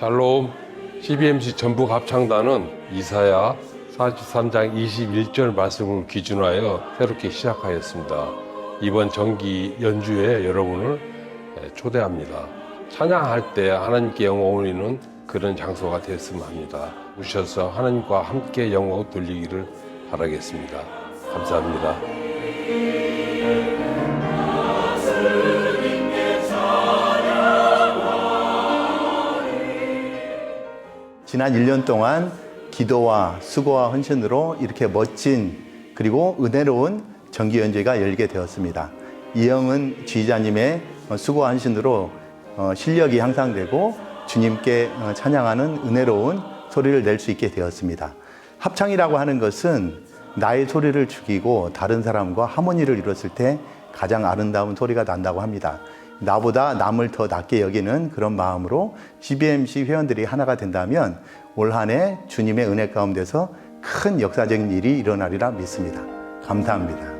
샬롬 CBMC 전북 합창단은 이사야 43장 21절 말씀을 기준하여 새롭게 시작하였습니다. 이번 정기 연주에 여러분을 예, 초대합니다. 찬양할 때 하나님께 영광 올리는 그런 장소가 됐으면 합니다. 오셔서 하나님과 함께 영광 돌리기를 바라겠습니다. 감사합니다. 지난 1년 동안 기도와 수고와 헌신으로 이렇게 멋진 그리고 은혜로운 정기 연주가 열리게 되었습니다. 이영은 지휘자님의 수고와 헌신으로 어, 실력이 향상되고 주님께 어, 찬양하는 은혜로운 소리를 낼 수 있게 되었습니다. 합창이라고 하는 것은 나의 소리를 죽이고 다른 사람과 하모니를 이뤘을 때 가장 아름다운 소리가 난다고 합니다. 나보다 남을 더 낮게 여기는 그런 마음으로 GBMC 회원들이 하나가 된다면 올 한 해 주님의 은혜 가운데서 큰 역사적인 일이 일어나리라 믿습니다. 감사합니다.